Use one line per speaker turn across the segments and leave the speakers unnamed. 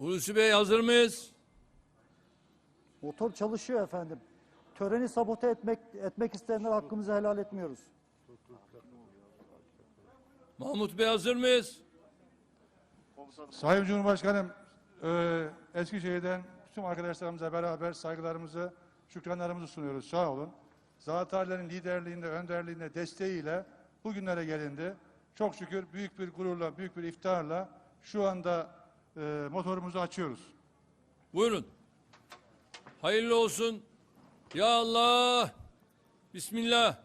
Hulusi Bey hazır mıyız?
Motor çalışıyor efendim. Töreni sabote etmek etmek isteyenler hakkımızı helal etmiyoruz.
Mahmut Bey hazır mıyız?
Sayın Cumhurbaşkanım, e, Eskişehir'den tüm arkadaşlarımıza beraber saygılarımızı, şükranlarımızı sunuyoruz. Sağ olun. Zatarların liderliğinde, önderliğinde, desteğiyle bugünlere gelindi. Çok şükür büyük bir gururla, büyük bir iftiharla şu anda e, motorumuzu açıyoruz.
Buyurun. Hayırlı olsun. Ya Allah. Bismillah.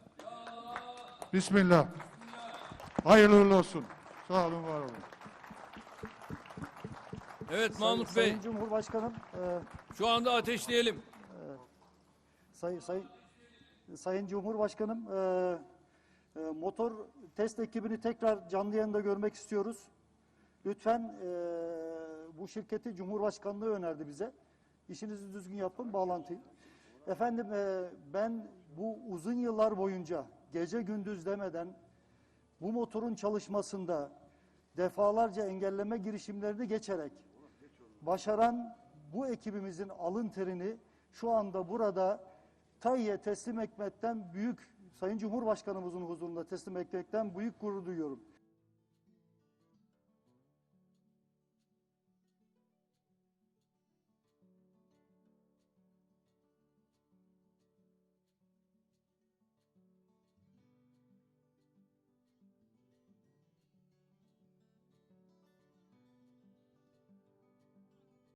Bismillah. Hayırlı uğurlu olsun. Sağ olun, var olun.
Evet
Sayın-
Mahmut Bey.
Sayın Cumhurbaşkanım, e,
Şu anda ateşleyelim.
say, say, Sayın Cumhurbaşkanım, e, e, motor test ekibini tekrar canlı yayında görmek istiyoruz. Lütfen e, bu şirketi Cumhurbaşkanlığı önerdi bize. İşinizi düzgün yapın, bağlantıyı. Efendim e, ben bu uzun yıllar boyunca gece gündüz demeden bu motorun çalışmasında defalarca engelleme girişimlerini geçerek başaran bu ekibimizin alın terini şu anda burada TAİ'ye teslim etmekten büyük, Sayın Cumhurbaşkanımızın huzurunda teslim etmekten büyük gurur duyuyorum.